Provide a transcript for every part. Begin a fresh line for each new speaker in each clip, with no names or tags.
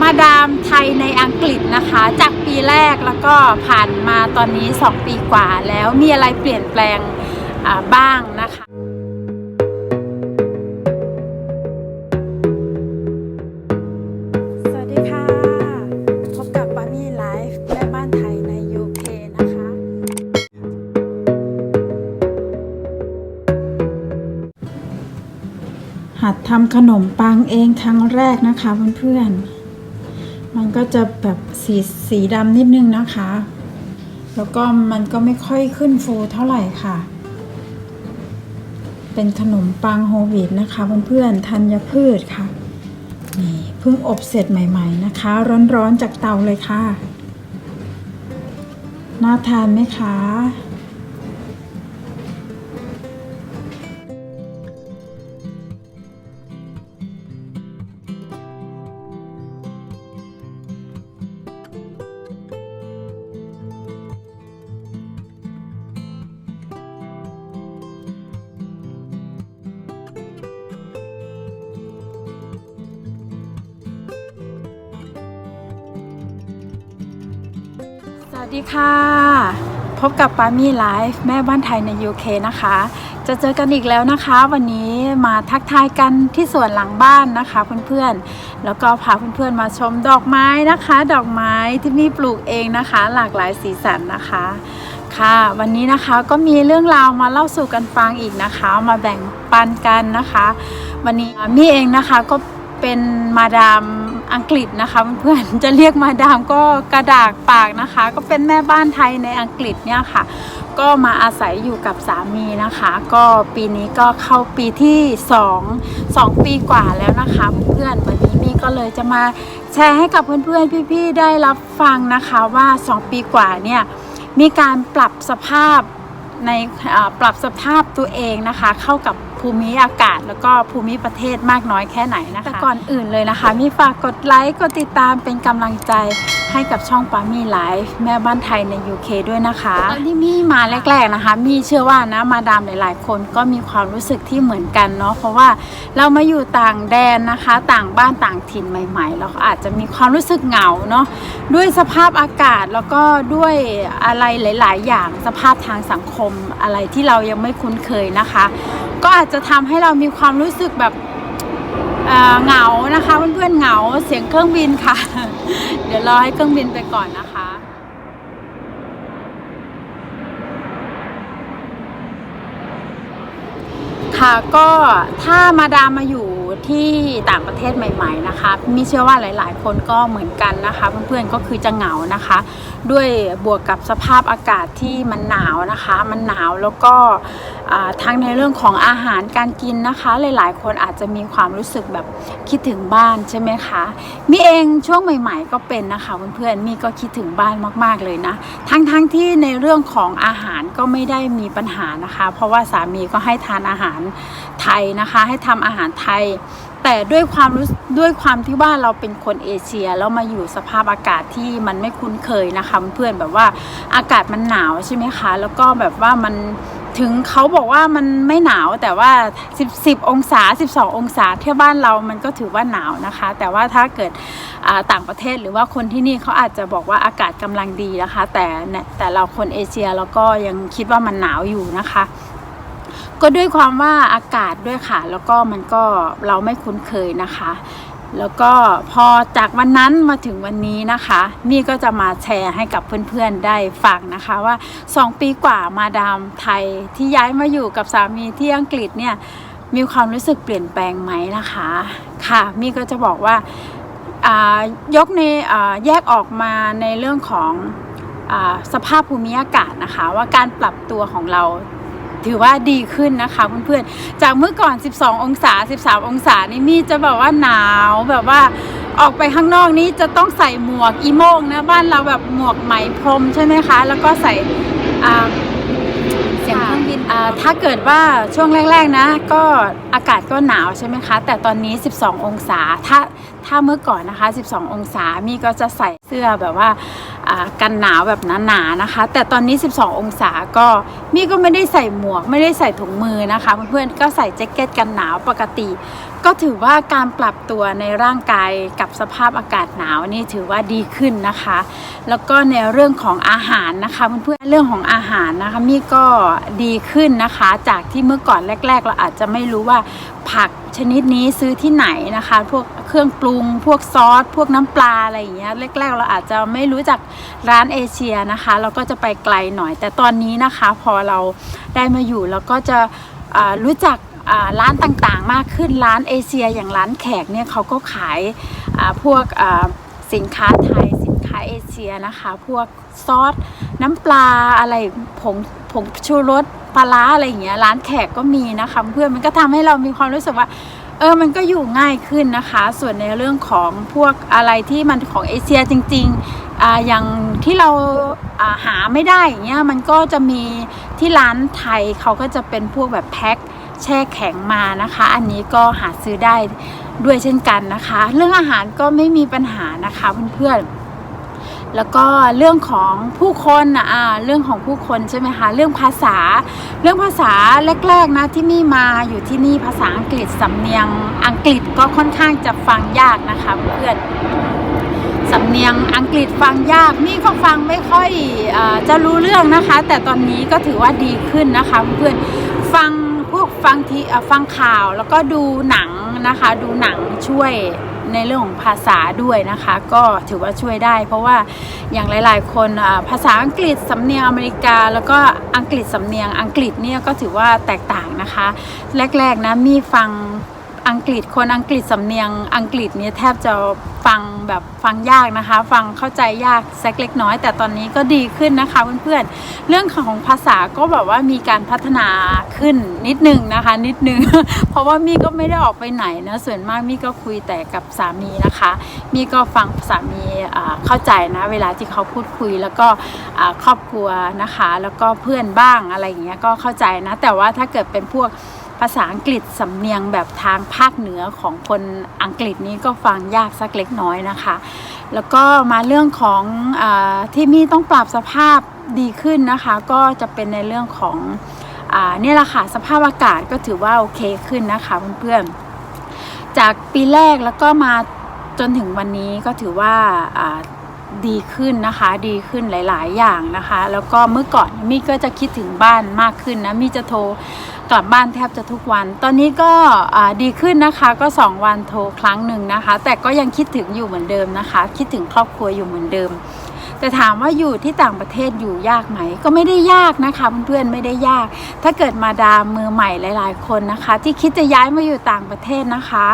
มาดามไทยในอังกฤษนะคะ จากปีแรกแล้วก็ผ่านมาตอนนี้ 2 ปีกว่าแล้วมีอะไรเปลี่ยนแปลงบ้างนะคะ ทำขนมปังเองครั้งแรกนะคะเพื่อนๆ มันก็จะแบบสีสีดำนิดนึงนะคะ แล้วก็มันก็ไม่ค่อยขึ้นฟูเท่าไหร่ค่ะ เป็นขนมปังโฮลวีตนะคะเพื่อนๆธัญพืชค่ะ นี่เพิ่งอบเสร็จใหม่ๆนะคะ ร้อนๆจากเตาเลยค่ะ น่าทานไหมคะ วัสดีค่ะ พบกับปามี่ไลฟ์แม่บ้านไทยใน UK นะคะ จะเจอกันอีกแล้วนะคะ วันนี้มาทักทายกันที่สวนหลังบ้านนะคะเพื่อนๆ แล้วก็พาเพื่อนๆมาชมดอกไม้นะคะ ดอกไม้ที่มี่ปลูกเองนะคะ หลากหลายสีสันนะคะ ค่ะ วันนี้นะคะก็มีเรื่องราวมาเล่าสู่กันฟังอีกนะคะ มาแบ่งปันกันนะคะ วันนี้มี่เองนะคะก็เป็นมาดาม อังกฤษนะคะเพื่อนๆจะเรียกมาดามก็กระดากปากนะคะ ก็เป็นแม่บ้านไทยในอังกฤษเนี่ยค่ะ ก็มาอาศัยอยู่กับสามีนะคะ ก็ปีนี้ก็เข้าปีที่ 2 2 ปีกว่าแล้วนะคะเพื่อนวันนี้มี่ก็เลยจะมาแชร์ให้กับเพื่อนๆพี่ๆได้รับฟังนะคะว่า 2 ปีกว่าเนี่ยมีการปรับสภาพในปรับสภาพตัวเองนะคะ เข้ากับ ภูมิอากาศ แล้วก็ภูมิประเทศมากน้อยแค่ไหนนะคะแต่ก่อนอื่นเลยนะคะ มีฝากกดไลค์กดติดตามเป็นกำลังใจให้กับช่องปามีไลฟ์แม่บ้านไทยใน UK ด้วยนะคะตอนที่มี่มาแรก ๆนะคะ มี่เชื่อว่านะมาดามหลาย ๆ คนก็มีความรู้สึกที่เหมือนกันเนาะเพราะว่าเรามาอยู่ต่างแดนนะคะ ต่างบ้านต่างถิ่นใหม่ ๆ เราก็อาจจะมีความรู้สึกเหงาเนาะด้วยสภาพอากาศแล้วก็ด้วยอะไรหลาย ๆ อย่างสภาพทางสังคมอะไรที่เรายังไม่คุ้นเคยนะคะ ก็อาจจะทำให้เรามีความรู้สึกแบบเเหงานะคะเพื่อนๆเหงาเสียงเครื่องบินค่ะ เดี๋ยวรอให้เครื่องบินไปก่อนนะคะค่ะก็ถ้ามาดามมาอยู่ที่ต่างประเทศใหม่ ๆ นะคะมีเชื่อว่าหลาย ๆ คนก็เหมือนกันนะคะเพื่อนๆก็คือจะเหงานะคะ ด้วยบวกกับสภาพอากาศที่มันหนาวนะคะ มันหนาวแล้วก็ ทั้งในเรื่องของอาหารการกินนะคะ หลายๆ คนอาจจะมีความรู้สึกแบบคิดถึงบ้านใช่ไหมคะมีเองช่วงใหม่ ๆ ก็เป็นนะคะเพื่อนๆมีก็คิดถึงบ้านมากๆเลยนะ ทั้งๆที่ในเรื่องของอาหารก็ไม่ได้มีปัญหานะคะ เพราะว่าสามีก็ให้ทานอาหารไทยนะคะ ให้ทำอาหารไทยแต่ด้วยความรู้ด้วยความที่ว่าเราเป็นคนเอเชียแล้วมาอยู่สภาพอากาศที่มันไม่คุ้นเคยนะคะเพื่อนแบบว่าอากาศมันหนาวใช่ไหมคะ แล้วก็แบบว่ามัน ถึงเขาบอกว่ามันไม่หนาวแต่ว่า 10 10 องศา 12 องศาเที่ยวบ้านเรามันก็ถือว่าหนาวนะคะ แต่ว่าถ้าเกิดอ่าต่างประเทศหรือว่าคนที่นี่เขาอาจจะบอกว่าอากาศกำลังดีนะคะ แต่เนี่ยแต่เราคนเอเชียเราก็ยังคิดว่ามันหนาวอยู่นะคะ ก็ด้วยความว่าอากาศด้วยค่ะ แล้วก็มันก็เราไม่คุ้นเคยนะคะ แล้วก็พอจากวันนั้นมาถึงวันนี้นะคะ นี่ก็จะมาแชร์ให้กับเพื่อนๆได้ฟังนะคะว่า 2 ปีกว่ามาดามไทยที่ย้ายมาอยู่กับสามีที่อังกฤษเนี่ยมีความรู้สึกเปลี่ยนแปลงไหมนะคะ ค่ะมี่ก็จะบอกว่ายกในแยกออกมาในเรื่องของอสภาพภูมิอากาศนะคะ ว่าการปรับตัวของเรา ถือว่าดีขึ้นนะคะเพื่อนๆ จากเมื่อก่อน 12 องศา 13 องศานี่มี่จะแบบว่าหนาวแบบว่าออกไปข้างนอกนี้จะต้องใส่หมวกอีโมงนะบ้านเราแบบหมวกไหมพรมใช่ไหมคะ แล้วก็ใส่เสียงเครื่องบินถ้าเกิดว่าช่วงแรก ๆ นะ ก็อากาศก็หนาวใช่ไหมคะ แต่ตอนนี้ 12 องศา ถ้าถ้าเมื่อก่อนนะคะ 12 องศา มีก็จะใส่เสื้อแบบว่า กันหนาวแบบหนาๆนะคะ แต่ตอนนี้ 12 องศาก็มี่ก็ไม่ได้ใส่หมวก ไม่ได้ใส่ถุงมือนะคะ เพื่อนๆก็ใส่แจ็คเก็ตกันหนาวปกติ ก็ถือว่าการปรับตัวในร่างกายกับสภาพอากาศหนาวนี่ถือว่าดีขึ้นนะคะ แล้วก็ในเรื่องของอาหารนะคะเพื่อนๆเรื่องของอาหารนะคะมี่ก็ดีขึ้นนะคะ จากที่เมื่อก่อนแรก ๆ เราอาจจะไม่รู้ว่าผัก ชนิดนี้ซื้อที่ไหนนะคะ พวกเครื่องปรุง พวกซอส พวกน้ำปลาอะไรอย่างเงี้ยแรกๆ เราอาจจะไม่รู้จักร้านเอเชียนะคะ เราก็จะไปไกลหน่อย แต่ตอนนี้นะคะพอเราได้มาอยู่เราก็จะรู้จักร้านต่างๆ มากขึ้นร้านเอเชียอย่างร้านแขกเนี่ยเขาก็ขายพวกสินค้าไทยสินค้าเอเชียนะคะ พวกซอสน้ำปลาอะไรผง ผงชูรสปลาร้าอะไรอย่างเงี้ยร้านแขกก็มีนะคะเพื่อนมันก็ทำให้เรามีความรู้สึกว่าเออ มันก็อยู่ง่ายขึ้นนะคะ ส่วนในเรื่องของพวกอะไรที่มันของเอเชียจริงๆอ่าอย่างที่เราาหาไม่ได้อย่างเงี้ย มันก็จะมีที่ร้านไทยเขาก็จะเป็นพวกแบบแพ็คแช่แข็งมานะคะ อันนี้ก็หาซื้อได้ด้วยเช่นกันนะคะ เรื่องอาหารก็ไม่มีปัญหานะคะเพื่อนๆ แล้วก็เรื่องของผู้คนนะอ่าเรื่องของผู้คนใช่ไหมคะเรื่องภาษา เรื่องภาษาแรกๆนะที่มี่มาอยู่ที่นี่ภาษาอังกฤษสำเนียงอังกฤษก็ค่อนข้างจะฟังยากนะคะเพื่อนสำเนียงอังกฤษฟังยากมี่ก็ฟังไม่ค่อยอจะรู้เรื่องนะคะ แต่ตอนนี้ก็ถือว่าดีขึ้นนะคะเพื่อนฟังพวกฟังทีฟังข่าวแล้วก็ดูหนังนะคะ ดูหนังช่วย ในเรื่องของภาษาด้วยนะคะ ก็ถือว่าช่วยได้ เพราะว่าอย่างหลาย ๆ คนภาษาอังกฤษสำเนียงอเมริกา แล้วก็อังกฤษสำเนียงอังกฤษเนี่ยก็ถือว่าแตกต่างนะคะ แรก ๆนะมีฟัง อังกฤษคนอังกฤษสำเนียงอังกฤษนี่ยแทบจะฟังแบบฟังยากนะคะ ฟังเข้าใจยากสักเล็กน้อย แต่ตอนนี้ก็ดีขึ้นนะคะเพื่อนๆเรื่องของภาษาก็แบบว่ามีการพัฒนาขึ้นนิดนึงนะคะ นิดนึง เพราะว่ามี่ก็ไม่ได้ออกไปไหนนะส่วนมากมี่ก็คุยแต่กับสามีนะคะ มี่ก็ฟังสามีเข้าใจนะ เวลาที่เขาพูดคุยแล้วก็ครอบครัวนะคะ แล้วก็เพื่อนบ้างอะไรอย่างเงี้ยก็เข้าใจนะ แต่ว่าถ้าเกิดเป็นพวก ภาษาอังกฤษสำเนียงแบบทางภาคเหนือของคนอังกฤษนี้ก็ฟังยากสักเล็กน้อยนะคะ แล้วก็มาเรื่องของอที่มี่ต้องปรับสภาพดีขึ้นนะคะ ก็จะเป็นในเรื่องของอนี่แหละค่ะสภาพอากาศก็ถือว่าโอเคขึ้นนะคะเพื่อนๆจากปีแรกแล้วก็มาจนถึงวันนี้ก็ถือว่าดีขึ้นนะคะดีขึ้นหลาย ๆ อย่างนะคะ แล้วก็เมื่อก่อนมี่ก็จะคิดถึงบ้านมากขึ้นนะมี่จะโทร กลับบ้านแทบจะทุกวัน ตอนนี้ก็ดีขึ้นนะคะก็ 2 วันโทรครั้งหนึ่งนะคะ แต่ก็ยังคิดถึงอยู่เหมือนเดิมนะคะ คิดถึงครอบครัวอยู่เหมือนเดิม แต่ถามว่าอยู่ที่ต่างประเทศอยู่ยากไหม ก็ไม่ได้ยากนะคะเพื่อนๆไม่ได้ยาก ถ้าเกิดมาดามมือใหม่หลาย ๆ คนนะคะ ที่คิดจะย้ายมาอยู่ต่างประเทศนะคะ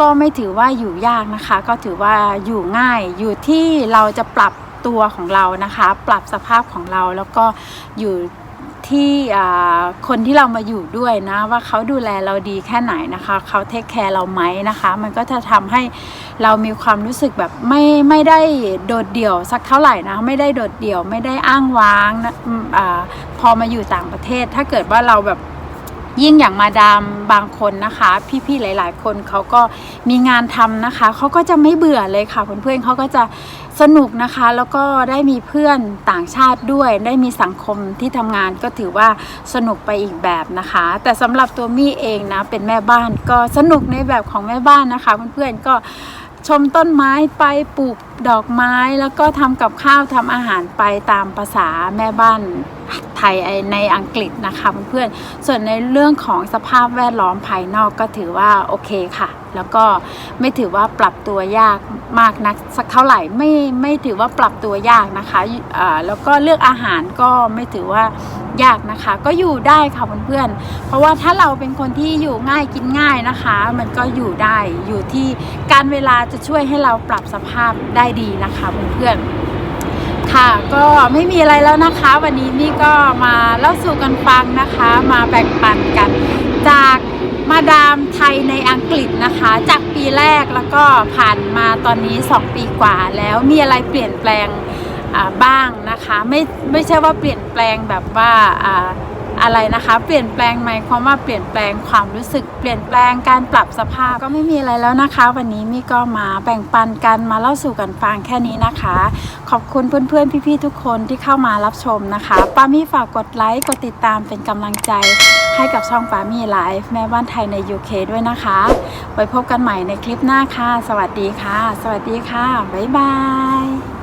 ก็ไม่ถือว่าอยู่ยากนะคะ ก็ถือว่าอยู่ง่ายอยู่ที่เราจะปรับตัวของเรานะคะ ปรับสภาพของเราแล้วก็อยู่ ที่คนที่เรามาอยู่ด้วยนะ ว่าเขาดูแลเราดีแค่ไหนนะคะเขาเทคแคร์เราไหมนะคะ มันก็จะทำให้เรามีความรู้สึกแบบไม่ไม่ได้โดดเดี่ยวสักเท่าไหร่นะไม่ได้โดดเดี่ยวไม่ได้อ้างว้างนะอพอมาอยู่ต่างประเทศ ถ้าเกิดว่าเราแบบ ยิ่งอย่างมาดามบางคนนะคะ พี่ๆหลาย ๆ คนเขาก็มีงานทำนะคะเขาก็จะไม่เบื่อเลยค่ะเพื่อนๆเขาก็จะสนุกนะคะ แล้วก็ได้มีเพื่อนต่างชาติด้วย ได้มีสังคมที่ทำงานก็ถือว่าสนุกไปอีกแบบนะคะ แต่สำหรับตัวมี่เองนะเป็นแม่บ้านก็สนุกในแบบของแม่บ้านนะคะเพื่อนๆก็ชมต้นไม้ไปปลูกดอกไม้แล้วก็ทำกับข้าวทำอาหารไปตามภาษาแม่บ้าน ไทยในอังกฤษนะคะเพื่อนๆส่วนในเรื่องของสภาพแวดล้อมภายนอกก็ถือว่าโอเคค่ะ แล้วก็ไม่ถือว่าปรับตัวยากมากนักสักเท่าไหร่ไม่ไม่ถือว่าปรับตัวยากนะคะแล้วก็เลือกอาหารก็ไม่ถือว่ายากนะคะก็อยู่ได้ค่ะเพื่อนๆ เพราะว่าถ้าเราเป็นคนที่อยู่ง่ายกินง่ายนะคะ มันก็อยู่ได้อยู่ที่การเวลาจะช่วยให้เราปรับสภาพได้ดีนะคะเพื่อนๆ ค่ะก็ไม่มีอะไรแล้วนะคะ วันนี้นี่ก็มาเล่าสู่กันฟังนะคะ มาแบ่งปันกัน จากมาดามไทยในอังกฤษนะคะ จากปีแรกแล้วก็ผ่านมาตอนนี้ 2 ปีกว่าแล้วมีอะไรเปลี่ยนแปลงบ้างนะคะ ไม่ไม่ใช่ว่าเปลี่ยนแปลงแบบว่า อะไรนะคะ เปลี่ยนแปลงไหมความว่าเปลี่ยนแปลงความรู้สึก เปลี่ยนแปลงการปรับสภาพก็ไม่มีอะไรแล้วนะคะ วันนี้มี่ก็มาแบ่งปันกันมาเล่าสู่กันฟังแค่นี้นะคะ ขอบคุณเพื่อนๆพี่ๆทุกคนที่เข้ามารับชมนะคะป้ามี่ฝากกดไลค์กดติดตามเป็นกำลังใจให้กับช่องป้ามี่ไลฟ์แม่บ้านไทยใน UK ด้วยนะคะ ไว้พบกันใหม่ในคลิปหน้าค่ะ สวัสดีค่ะ สวัสดีค่ะบ๊ายบาย